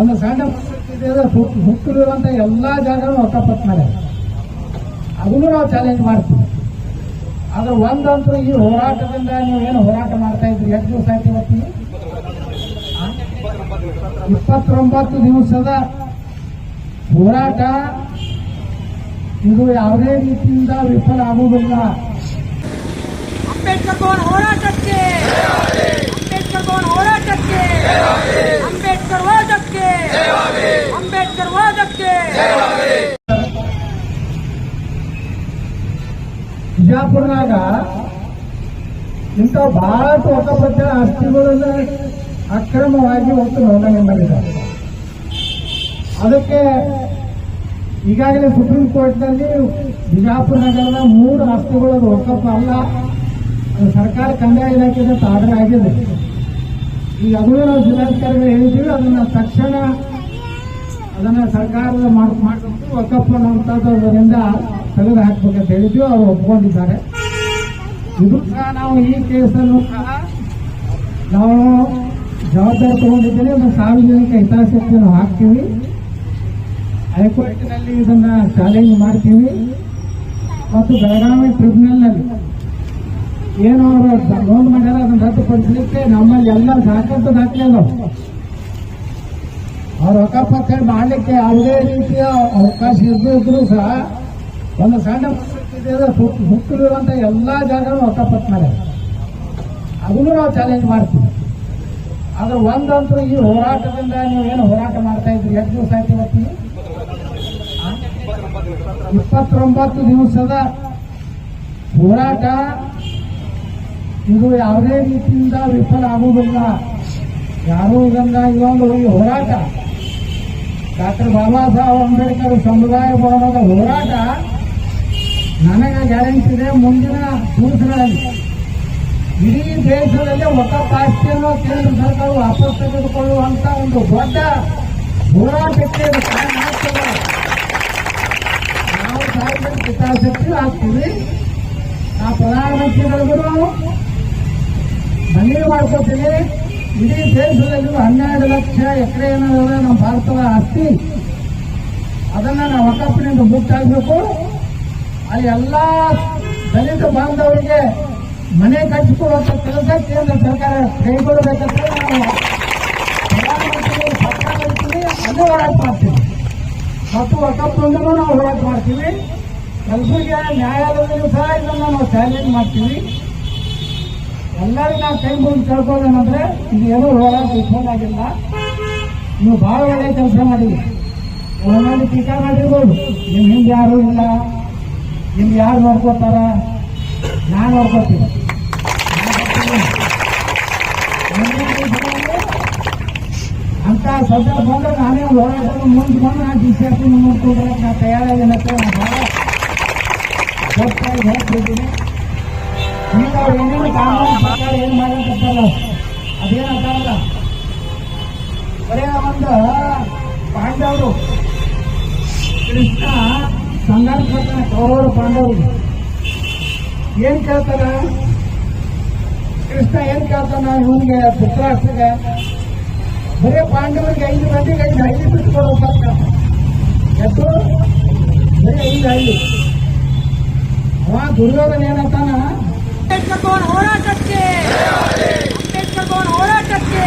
ಒಂದು ಸಣ್ಣ ಹುಟ್ಟಿರುವಂತ ಎಲ್ಲಾ ಜಾಗನೂ ಒಕ್ಕಪತ್ ಮಾಡ್ಯಾರ. ಅದನ್ನು ನಾವು ಚಾಲೆಂಜ್ ಮಾಡ್ತೀವಿ. ಆದ್ರೆ ಒಂದಂತೂ ಈ ಹೋರಾಟದಿಂದ ನೀವು ಏನು ಹೋರಾಟ ಮಾಡ್ತಾ ಇದ್ರಿ? ಎಷ್ಟು ದಿವಸ ಆಯ್ತು ಇವತ್ತಿಗೆ? ಇಪ್ಪತ್ತೊಂಬತ್ತು ದಿವಸದ ಹೋರಾಟ, ಇದು ಯಾವುದೇ ರೀತಿಯಿಂದ ವಿಫಲ ಆಗುವುದಿಲ್ಲ. ಅಂಬೇಡ್ಕರ್ ಹೋರಾಟಕ್ಕೆ! ಅಂಬೇಡ್ಕರ್ ಹೋರಾಟಕ್ಕೆ ಅಂಬೇಡ್ಕರ್ ವಾದಕ್ಕೆ ಅಂಬೇಡ್ಕರ್ ವಾದಕ್ಕೆ ಬಿಜಾಪುರನಾಗ ಇಂಥ ಬಹಳಷ್ಟು ಒಕ್ಕಪತ್ತ ಆಸ್ತಿಗಳನ್ನ ಅಕ್ರಮವಾಗಿ ಒಟ್ಟು ನೋಂದಣಿ ಮಾಡಿದ್ದಾರೆ. ಅದಕ್ಕೆ ಈಗಾಗಲೇ ಸುಪ್ರೀಂ ಕೋರ್ಟ್ನಲ್ಲಿ ಬಿಜಾಪುರ ನಗರದ ಮೂರು ಆಸ್ತಿಗಳು ಅದು ಒಕ್ಕಪ್ಪ ಅಲ್ಲ. ಸರ್ಕಾರ ಕಂದಾಯ ಇಲಾಖೆಯಿಂದ ಆರ್ಡರ್ ಆಗಿದೆ. ಈಗ ಅದನ್ನು ನಾವು ಜಿಲ್ಲಾಧಿಕಾರಿಗಳು ಹೇಳಿದ್ದೀವಿ, ಅದನ್ನ ತಕ್ಷಣ ಅದನ್ನ ಸರ್ಕಾರದ ಮಾಡ್- ಒಕ್ಕಪ್ಪ ಅನ್ನುವಂಥದ್ದು ಅದರಿಂದ ತೆಗೆದು ಅಂತ ಹೇಳಿದ್ವಿ, ಅವರು ಒಪ್ಕೊಂಡಿದ್ದಾರೆ. ಇದು ನಾವು ಈ ಕೇಸನ್ನು ಸಹ ನಾವು ಜವಾಬ್ದಾರಿ ತಗೊಂಡಿದ್ದೇನೆ ಒಂದು ಸಾರ್ವಜನಿಕ ಹಿತಾಸಕ್ತಿಯನ್ನು ಹಾಕ್ತೀವಿ. ಹೈಕೋರ್ಟ್ನಲ್ಲಿ ಇದನ್ನ ಚಾಲೆಂಜ್ ಮಾಡ್ತೀವಿ. ಮತ್ತು ಬೆಳಗಾವಿ ಟ್ರಿಬ್ಯುನಲ್ನಲ್ಲಿ ಏನು ಅವರು ಲೋನ್ ಮಾಡ್ಯಾರ, ಅದನ್ನು ರದ್ದುಪಡಿಸಲಿಕ್ಕೆ ನಮ್ಮಲ್ಲಿ ಎಲ್ಲ ಸಾಕಷ್ಟು ದಾಖಲೆ ಅವ್ರು ಅವ್ರ ಅಕ್ಕಪಕ್ಕ ಮಾಡಲಿಕ್ಕೆ ಯಾವುದೇ ರೀತಿಯ ಅವಕಾಶ ಇದ್ರೂ ಸಹ ಒಂದು ಸಣ್ಣ ಹುಟ್ಟಿರುವಂತ ಎಲ್ಲಾ ಜಾಗನೂ ಒಕ್ಕಪತ್ ಮಾಡ್ಯಾರ ಅದನ್ನು ನಾವು ಚಾಲೆಂಜ್ ಮಾಡ್ತೀವಿ. ಆದ್ರೆ ಒಂದಂತೂ ಈ ಹೋರಾಟದಿಂದ ನೀವು ಏನು ಹೋರಾಟ ಮಾಡ್ತಾ ಇದ್ರಿ ಎಷ್ಟು ದಿವಸ ಆಯ್ತು ಇವತ್ತಿ? ಇಪ್ಪತ್ತೊಂಬತ್ತು ದಿವಸದ ಹೋರಾಟ ಇದು ಯಾವುದೇ ರೀತಿಯಿಂದ ವಿಫಲ ಆಗುವುದಿಲ್ಲ. ಯಾರು ಇದನ್ನ ಇದೊಂದು ಈ ಹೋರಾಟ. ಡಾಕ್ಟರ್ ಬಾಬಾ ಸಾಹೇಬ್ ಅಂಬೇಡ್ಕರ್ ಸಮುದಾಯ ಭವನದ ಹೋರಾಟ ನನಗೆ ಗ್ಯಾರಂಟಿ ಇದೆ, ಮುಂದಿನ ದಿವಸಗಳಲ್ಲಿ ಇಡೀ ದೇಶದಲ್ಲಿ ಹೊಸ ಆಸ್ತಿಯನ್ನು ಕೇಂದ್ರ ಸರ್ಕಾರ ವಾಪಸ್ ತೆಗೆದುಕೊಳ್ಳುವಂತ ಒಂದು ದೊಡ್ಡ ಹೋರಾಟಕ್ಕೆ ನಾವು ಸಾರ್ವಜನಿಕ ಹಿತಾಸಕ್ತಿ ಆಗ್ತೀವಿ. ಆ ಪ್ರಧಾನಮಂತ್ರಿಗಳಿಗೂ ಮನವಿ ಮಾಡ್ಕೋತೀನಿ ಇಡೀ ದೇಶದಲ್ಲಿ ಹನ್ನೆರಡು ಲಕ್ಷ ಎಕರೆ ಏನಾದ್ರೆ ನಮ್ಮ ಭಾರತದ ಆಸ್ತಿ. ಅದನ್ನ ನಾವು ವಕಫಿನಿಂದ ಮುಕ್ತಾಗಬೇಕು ಅಲ್ಲಿ ಎಲ್ಲ ದಲಿತ ಬಾಂಧವರಿಗೆ ಮನೆ ಕಟ್ಟಿಸುವಂತ ಕೆಲಸ ಕೇಂದ್ರ ಸರ್ಕಾರ ಕೈಗೊಳ್ಳಬೇಕಂತ ನಾನು ಪ್ರಧಾನಮಂತ್ರಿ ಅಲ್ಲೂ ಹೋರಾಟ ಮಾಡ್ತೀವಿ. ಮತ್ತು ಒಕ್ಕಪ್ಪಂದ್ರೂ ನಾವು ಹೋರಾಟ ಮಾಡ್ತೀವಿ. ಕಲಬುರಗಿಯ ನ್ಯಾಯಾಲಯದಲ್ಲೂ ಸಹ ಇದನ್ನ ನಾವು ಚಾಲೆಂಜ್ ಮಾಡ್ತೀವಿ. ಎಲ್ಲರಿಗೂ ನಾವು ಕೈ ಮುಗಿದು ಕೇಳ್ಬೋದೇನಂದ್ರೆ ಇದು ಏನೂ ಹೋರಾಟ ಇಟ್ಕೊಂಡಾಗಿಲ್ಲ ನೀವು ಬಹಳ ಒಳ್ಳೆ ಕೆಲಸ ಮಾಡಿದ್ರಿ ಒಂದೊಂದು ಟೀಕಾ ಮಾಡಿರ್ಬೋದು. ನಿಮ್ಮ ಹಿಂದೆ ಯಾರು ಇಲ್ಲ. ನಿಮ್ಗೆ ಯಾರು ನೋಡ್ಕೋತಾರ? ನಾನು ನೋಡ್ಕೋತೀನಿ. ಅಂತ ಸಂದರ್ಭ ಬಂದ್ರೆ ನಾನೇ ಹೋರಾಟ ಮುಂದೆ ಬಂದು ನಾನು ಡಿ ಸಿ ಆಫ್ ನೋಡ್ಕೊಂಡ್ರೆ ನಾ ತಯಾರಾಗಿಲ್ಲ ಅಂತ ನಾನು ಬಹಳ ಗೊತ್ತಾಗಿ ಹೇಳ್ತಿದ್ದೀನಿ ಈಗ ಅವ್ರು ಏನೇನು ಕಾನೂನು ಸರ್ಕಾರ ಏನು ಮಾಡಬೇಕಂತಲ್ಲ ಅದೇನಂತಾರಲ್ಲ ಬರೇ ಒಂದು ಪಾಂಡವರು ಕೃಷ್ಣ ಸಂಘರ್ಷ ಮಾಡ್ತಾನೆ ಕೌರವರು ಪಾಂಡವರಿಗೆ ಏನ್ ಕೇಳ್ತಾನ ಕೃಷ್ಣ ಏನ್ ಕೇಳ್ತಾನ ಇವನಿಗೆ ಧೃತರಾಷ್ಟ್ರಿಗೆ ಬರೇ ಪಾಂಡವರಿಗೆ ಐದು ಮಂದಿಗೆ ಐದು ಹಳ್ಳಿ ಬಿಟ್ಟು ಕೊಡ್ಬೇಕಂತ ಎದ್ದು ಬರೀ ಐದು ಹಳ್ಳಿ ಅವ ದುರ್ಯೋಧನ ಏನಂತಾನ ಅಂಬೇಡ್ಕರ್ ಭವನ ಹೋರಾಟಕ್ಕೆ ಅಂಬೇಡ್ಕರ್ ಭವನ ಹೋರಾಟಕ್ಕೆ